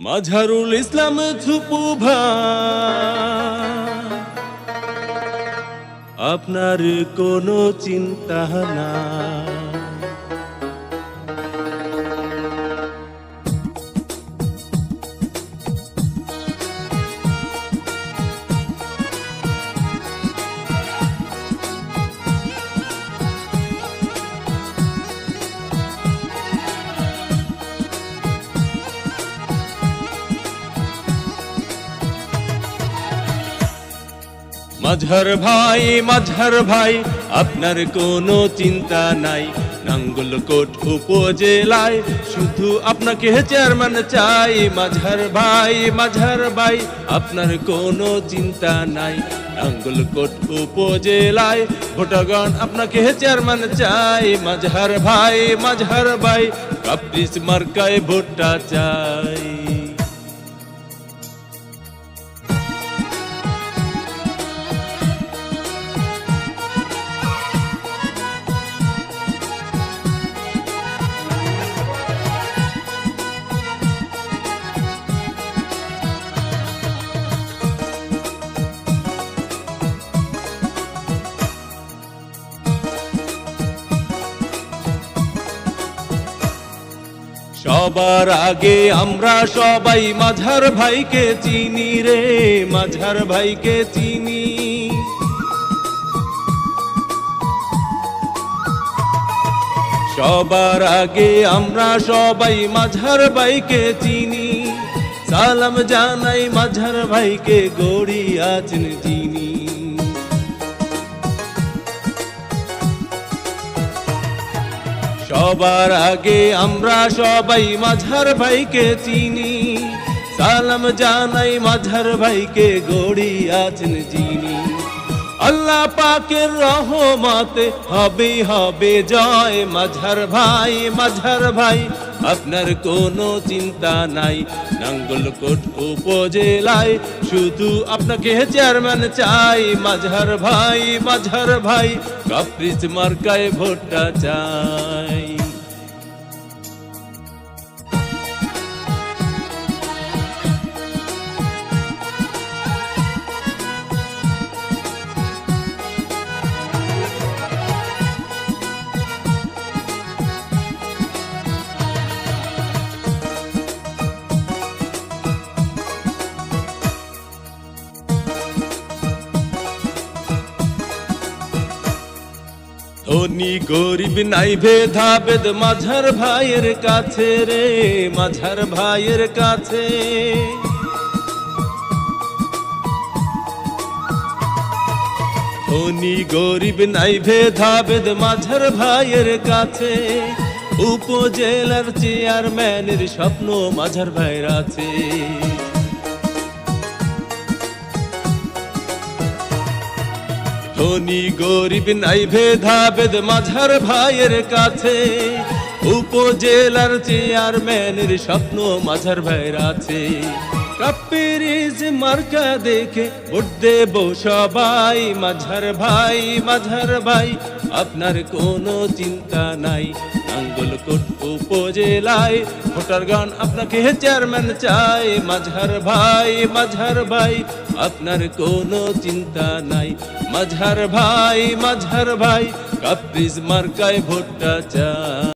মাঝারুল ইসলাম ছুপু আপনার কোনো চিন্তা না মাঝার ভাই মাঝার ভাই, আপনার কোনো চিন্তা নাই। নাঙ্গলকোট উপজেলায় শুধু আপনাকে চেয়ারম্যান চাই। মাঝার ভাই মাঝার ভাই, আপনার কোনো চিন্তা নাই। নাঙ্গলকোট উপজেলায় ভোটাগণ আপনাকে চেয়ারম্যান চাই। মাঝার ভাই মাঝার ভাই কাপ্রিস মার্কায় ভোটটা চাই। সবার আগে আমরা সবাই মাঝার ভাইকে চিনি রে, মাঝার ভাইকে চিনি। সবার আগে আমরা সবাই মাঝার ভাইকে চিনি। সালাম জানাই মাঝার ভাইকে গড়ি আছেন চিনি সবার আগে আমরা সবাই মাঝার ভাইকে চিনি। সালাম জানাই মাঝার ভাইকে গড়ি আছেন চিনি আল্লাহ পাকের রহমতে হবে হবে জয় মাঝার ভাই মাঝার ভাই। আপনার কোনো চিন্তা নাই, নাঙ্গলকোট উপজেলায়। শুধু আপনাকে চেয়ারম্যান চাই মাঝার ভাই মাঝার ভাই। কাপ্রিস মার্কায় ভোটটা চাই। ধনী গরিব নাই ভেদা বেদ মাঝার ভাইয়ের কাছে রে, মাঝার ভাইয়ের কাছে। ধনী গরিব নাই ভেদা বেদ মাঝার ভাইয়ের কাছে। উপজেলার চেয়ারম্যানের স্বপ্ন মাঝার ভাইয়ের আছে। ধনী গরিব নাই ভেদা বেদ মাঝার ভাইয়ের কাছে। উপজেলার চেয়ারম্যানের স্বপ্ন মাঝার ভাইয়ের আছে। মার্কা দেখে ভোট সবাই, মাঝার ভাই মাঝার ভাই। আপনার কোনো চিন্তা নাই, নাঙ্গলকোট উপজেলায়। ভোটার গান আপনাকে চেয়ারম্যান চাই, মাঝার ভাই মাঝার ভাই। আপনার কোনো চিন্তা নাই, মাঝার ভাই মাঝার ভাই। কাপ্রিজ মার্কায় ভোটটা চাই।